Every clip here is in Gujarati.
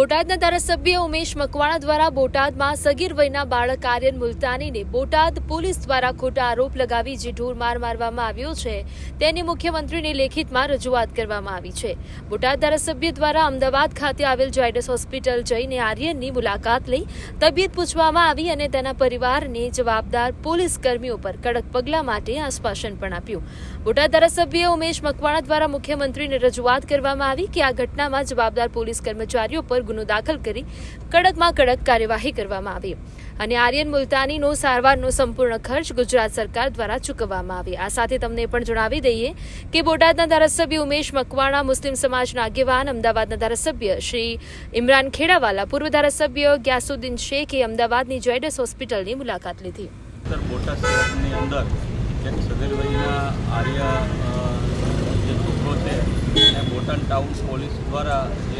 બોટાદના ધારાસભ્ય ઉમેશ મકવાણા દ્વારા બોટાદમાં સગીર વયના બાળક આર્યન મુલતાનીને બોટાદ પોલીસ દ્વારા ખોટા આરોપ લગાવી જે ઢોરમાર મારવામાં આવ્યો છે. તેની મુખ્યમંત્રીને લેખિતમાં રજૂઆત કરવામાં આવી છે. બોટાદ ધારાસભ્ય દ્વારા અમદાવાદ ખાતે આવેલ જાયડસ હોસ્પિટલ જઈને આર્યનની મુલાકાત લઈ તબિયત પૂછવામાં આવી અને તેના પરિવારને જવાબદાર પોલીસ કર્મીઓ પર કડક પગલાં માટે આશ્વાસન પણ આપ્યું. બોટાદ ધારાસભ્ય ઉમેશ મકવાણા દ્વારા મુખ્યમંત્રીને રજૂઆત કરવામાં આવી કે આ ઘટનામાં જવાબદાર પોલીસ કર્મચારીઓ પર ગુનો દાખલ કરી કડકમાં કડક કાર્યવાહી કરવામાં આવી. અને આર્યન મુલતાનીનો સારવારનો સંપૂર્ણ ખર્ચ ગુજરાત સરકાર દ્વારા ચૂકવવામાં આવી. આ સાથે તમને પણ જણાવી દઈએ કે બોટાદના ધારાસભ્ય ઉમેશ મકવાણા, મુસ્લિમ સમાજના આગેવાન, અમદાવાદના ધારાસભ્ય શ્રી ઇમરાન ખેડાવાલા, પૂર્વ ધારાસભ્ય ગ્યાસુદ્દીન શેખે અમદાવાદની જોયડસ હોસ્પિટલની મુલાકાત લીધી. બોટાદ જે ટાઉન પોલીસ દ્વારા એ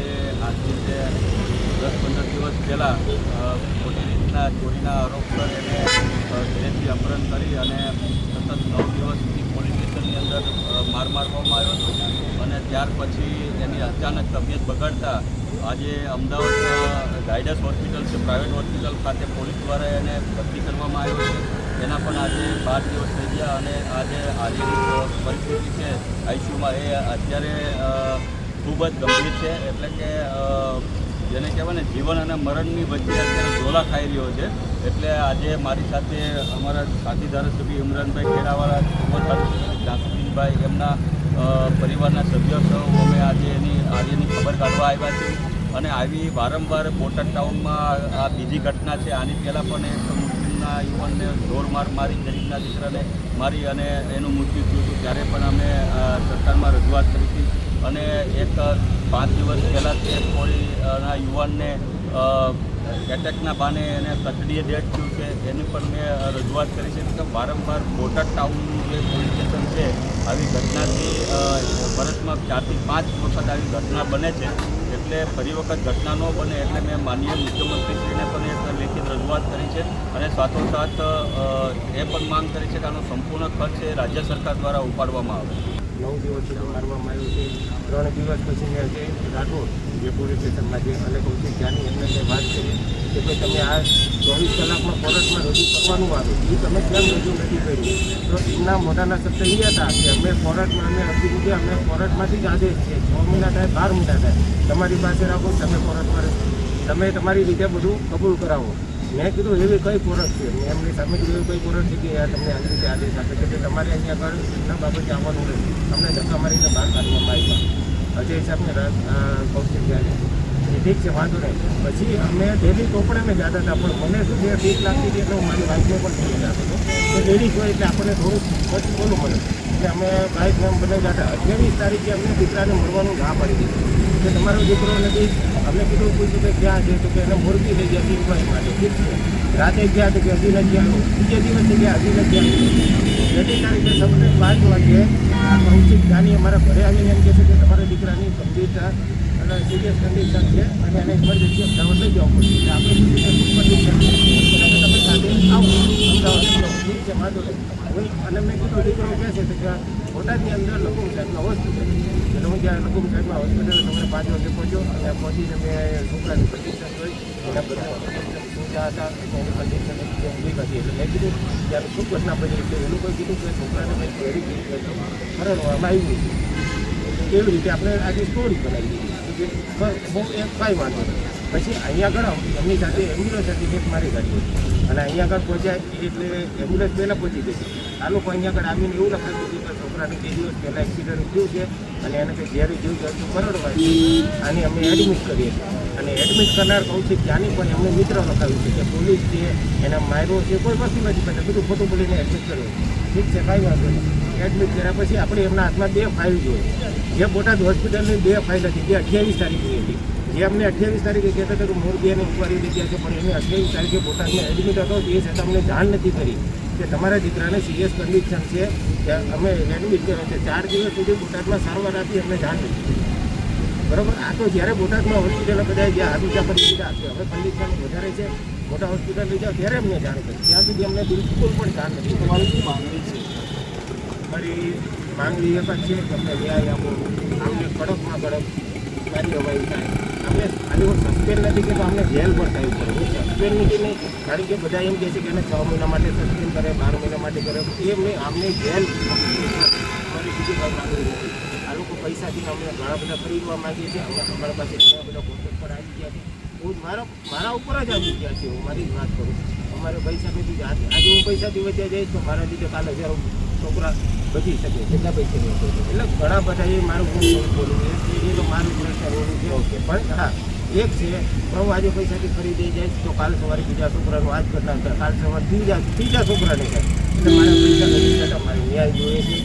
આજથી જે દસ પંદર દિવસ પહેલાં ખોટી રીતના ચોરીના આરોપસર એને અ, ઘરેથી અપહરણ કરી અને સતત નવ દિવસ સુધી પોલીસ સ્ટેશનની અંદર માર મારવામાં આવ્યો હતો. અને ત્યાર પછી એની અચાનક તબિયત બગાડતા આજે અમદાવાદના ગાયડસ હોસ્પિટલ છે પ્રાઇવેટ હોસ્પિટલ ખાતે પોલીસ દ્વારા એને ભરતી કરવામાં આવ્યો છે. એના પણ આજે બાર દિવસ થઈ ગયા અને આજે આજની પરિસ્થિતિ છે. આઈસીયુમાં એ અત્યારે ખૂબ જ ગંભીર છે. એટલે કે જેને કહેવાય ને, જીવન અને મરણની વચ્ચે અત્યારે ઝોલા ખાઈ રહ્યો છે. એટલે આજે મારી સાથે અમારા સાથી ધારાસભ્ય ઇમરાનભાઈ ખેડાવાળા પૂર્વ ધારાસભ્ય જાસુદ્દીનભાઈ એમના પરિવારના સભ્યો સૌ અમે આજે એની આજેની ખબર કાઢવા આવ્યા છીએ. અને આવી વારંવાર બોટાદ ટાઉનમાં આ બીજી ઘટના છે. આની પહેલાં પણ એક મુસ્લિમના યુવાનને ઢોરમાર મારી ગરીબના દીકરાને મારી અને એનું મૃત્યુ થયું હતું. ત્યારે પણ અમે સરકારમાં રજૂઆત કરી હતી. અને એક પાંચ દિવસ પહેલાં તે કોઈ યુવાનને એટેકના બાને એને કસ્ટડીએ ડેટ થયું છે. એની પણ મેં રજૂઆત કરી છે કે વારંવાર બોટાદ ટાઉનનું જે પોલીસ સ્ટેશન છે, આવી ઘટનાથી વર્ષમાં ચારથી પાંચ વખત આવી ઘટના બને છે. એટલે ફરી વખત ઘટના ન બને એટલે મેં માનનીય મુખ્યમંત્રીશ્રીને પણ એક લેખિત રજૂઆત કરી છે અને સાથોસાથ એ પણ માંગ કરી છે કે આનો સંપૂર્ણ ખર્ચ એ રાજ્ય સરકાર દ્વારા ઉપાડવામાં આવે. નવ દિવસ સુધી મારવામાં આવ્યો છે. ત્રણ દિવસ પછી મેં જે રાઠોડ જે પોલીસ સ્ટેશનમાં જે અને કૌશિક જ્ઞાની એમને મેં વાત કરી કે ભાઈ તમે આ ચોવીસ કલાકમાં કોર્ટમાં રજૂ કરવાનું આવે. એ તમે કેમ રજૂ નથી કર્યું? તો એમના મોઢાના શબ્દ એ હતા કે અમે કોર્ટમાં, અમે અરજી મૂકી, અમે કોર્ટમાંથી જ આદેશ છે. છ મહિના થાય, બાર મહિના થાય. તમારી પાસે રાખો, તમે કોર્ટમાં તમે તમારી રીતે બધું કબૂલ કરાવો. મેં કીધું, એવી કઈ કોરસ છે? મેં એમની સામે કીધું, એવી કઈ કોરસ છે કે યાર તમને આવી રીતે આદેશ આપે છે? કે તમારે અહીંયા આગળ એના બાબતે આવવાનું રહે અમને ધક્કા મારીને બહાર કાઢવામાં આવ્યા અજય સાહેબને કૌશિક જ્યારે ઠીક છે, વાંધો નહીં. પછી અમે ડેલી ચોપડે મેં જતા હતા પણ મને શું છે ઠીક લાગતી હતી એટલે હું મારી વાઈફને પણ થઈ જતો હતો તો લેડીઝ હોય એટલે આપણને થોડુંક પછી બોલું મળે એટલે અમે બાઈક નામ બધા જતા. અઠ્યાવીસ તારીખે અમને દીકરાને મળવાનું ના પડી દીધું. કે તમારો દીકરો નથી, અમે કીધું પૂછ્યું કે ક્યાં છે? તો કે એને મોરબી લઈ ગયા માટે. ઠીક છે. રાતે ગયા તો કે હજી નથી આવ્યો. બીજે દિવસે ગયા હજી નથી આવ્યો. છેલ્લી તારીખે સવારે પાંચ વાગે આ કૌશિક ગાની અમારા ઘરે આવીને એમ કહે છે કે તમારા દીકરાની ગંભીરતા અને સિરિયસ કન્ડિશન છે અને એને ઇમરજન્સી અમદાવાદ લઈ જવું પડશે. આપણે સાથે આવો. અમદાવાદ છે વાંધો નહીં. અને મેં કીધું, દીકરો કહે છે કે બોટાદની અંદર લકુમ સાહેબમાં હોસ્પિટલ એટલે હું જ્યાં લકુમ સાહેબમાં હોસ્પિટલ તમે પાંચ વાગે પહોંચ્યો અને પહોંચીને મેં છોકરાની કન્ડિશન જોઈ એના બધા સૂચા હતા એની ઠીક હતી એટલે મેં કીધું ત્યારે શું ઘટના બની એટલે એ લોકોએ કીધું કે છોકરાને કંઈક વેરી કરડવામાં આવ્યું છે. એવી રીતે આપણે આજે સ્ટોરી બનાવી દીધી? બહુ એક કાંઈ વાંધો નહીં. પછી અહીંયા આગળ એમની સાથે એમ્બ્યુલન્સ હતી, એક મારી ગાડી અને અહીંયા આગળ પહોંચ્યા એટલે એમ્બ્યુલન્સ પહેલાં પહોંચી ગઈ. આ લોકો અહીંયા આગળ આવીને એવું લખાવ્યું હતું કે છોકરાને બે દિવસ પહેલાં એક્સિડન્ટ થયું છે અને એને ઝેરી જીવ જતું કરડવા છે. આને અમે એડમિટ કરીએ અને એડમિટ કરનાર કૌશિક ત્યાંની પણ એમને મિત્ર લખાવ્યું છે કે પોલીસ છે, એના માયરો છે, કોઈ વસ્તુ નથી કરતા બધું ખોટું બોલીને એડમિટ કર્યો ઠીક છે, કાંઈ વાંધો નહીં. એડમિટ કર્યા પછી આપણે એમના હાથમાં બે ફાઇલ જોઈએ. જે બોટાદ હોસ્પિટલની બે ફાઇલ હતી, જે અઠ્યાવીસ તારીખની હતી. જે અમને અઠ્યાવીસ તારીખે કહેતા હતા કે મોરબી અને ઇન્કવાયરી લીધી છે પણ એને અઠ્યાવીસ તારીખે પોતાને એડમિટ હતો એ છતાં અમને જાણ નથી કરી કે તમારા દીકરાને સિરિયસ કન્ડિશન છે કે અમે એડમિટ કર્યો છે. ચાર દિવસ સુધી બોટાદમાં સારવાર આપી અમને જાણ નથી બરાબર? આ તો જ્યારે બોટાદમાં હોસ્પિટલ બધા જ્યાં હાથુચા પર લીધા છે હવે કન્ડિશન વધારે છે મોટા હોસ્પિટલ લઈ જાઓ ત્યારે અમને જાણ કરી. ત્યાં સુધી અમને બિલકુલ પણ જાણ નથી તમારી શું માંગણી છે? મારી માંગણી એક જ છે કે અમને ન્યાય આપો. અમને કડકમાં કડક મારી અવાયું થાય. આપણે ખાલી હું સસ્પેન્ડ નથી કે તો અમને જેલ પણ થયું પડે. હું સસ્પેન્ડ નથી નહીં કારણ કે બધા એમ કહે છે કે એને છ મહિના માટે સસ્પેન્ડ કરે બાર મહિના માટે કરે એમ નહીં અમને જેલ મારી બીજી વાત માંગણી નથી આ લોકો પૈસાથી અમને ઘણા બધા ખરીદવા માંગીએ છીએ અમે અમારા પાસે ઘણા બધા કોન્ટેક્ટ પર આવી ગયા છે હું મારા મારા ઉપર જ આવી ગયા છે હું મારી જ વાત કરું અમારે પૈસા નથી. આજે આજે હું પૈસાથી વચ્ચે જઈશ તો મારા લીધે કાલે હજારો છોકરા બચી શકે કેટલા પૈસા નહીં એટલે ઘણા બધા એ મારું હું બોલવું છે એ તો મારું પ્રેશર એવું છે. ઓકે. પણ હા એક છે પ્રભુ આજે પૈસાથી ખરીદી જાય તો કાલ સવારે બીજા છોકરાનું આજ થાય કાલ સવારે ત્રીજા ત્રીજા છોકરાને થાય એટલે મારા પૈસા નથી થતા મારે ન્યાય જોઈએ છે.